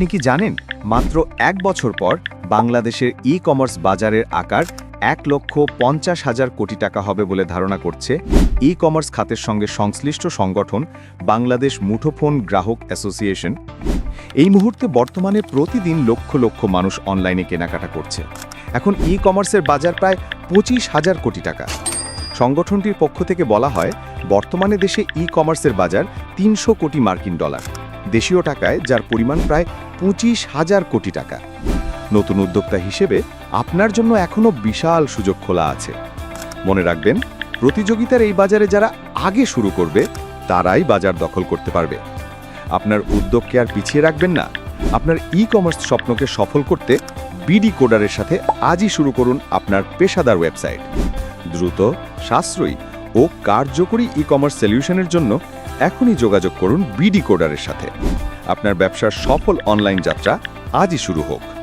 আপনি কি জানেন, মাত্র এক বছর পর বাংলাদেশের ই কমার্স বাজারের আকার এক লক্ষ পঞ্চাশ হাজার কোটি টাকা হবে বলে ধারণা করছে ই কমার্স খাতের সঙ্গে সংশ্লিষ্ট সংগঠন বাংলাদেশ মুঠোফোন গ্রাহক অ্যাসোসিয়েশন। এই মুহূর্তে বর্তমানে প্রতিদিন লক্ষ লক্ষ মানুষ অনলাইনে কেনাকাটা করছে। এখন ই কমার্সের বাজার প্রায় পঁচিশ হাজার কোটি টাকা। সংগঠনটির পক্ষ থেকে বলা হয়, বর্তমানে দেশে ই কমার্সের বাজার তিনশো কোটি মার্কিন ডলার। দেশীয় টাকায়, যার পরিমাণ প্রায় পঁচিশ হাজার কোটি টাকা। নতুন উদ্যোক্তা হিসেবে আপনার জন্য এখনও বিশাল সুযোগ খোলা আছে। মনে রাখবেন, প্রতিযোগিতার এই বাজারে যারা আগে শুরু করবে, তারাই বাজার দখল করতে পারবে। আপনার উদ্যোগকে আর পিছিয়ে রাখবেন না। আপনার ই কমার্স স্বপ্নকে সফল করতে বিডি কোডারের সাথে আজই শুরু করুন আপনার পেশাদার ওয়েবসাইট। দ্রুত, সাশ্রয়ী ও কার্যকরী ই কমার্স সলিউশনের জন্য এখনই যোগাযোগ করুন বিডি কোডারের সাথে। আপনার ব্যবসার সফল অনলাইন যাত্রা আজই শুরু হোক।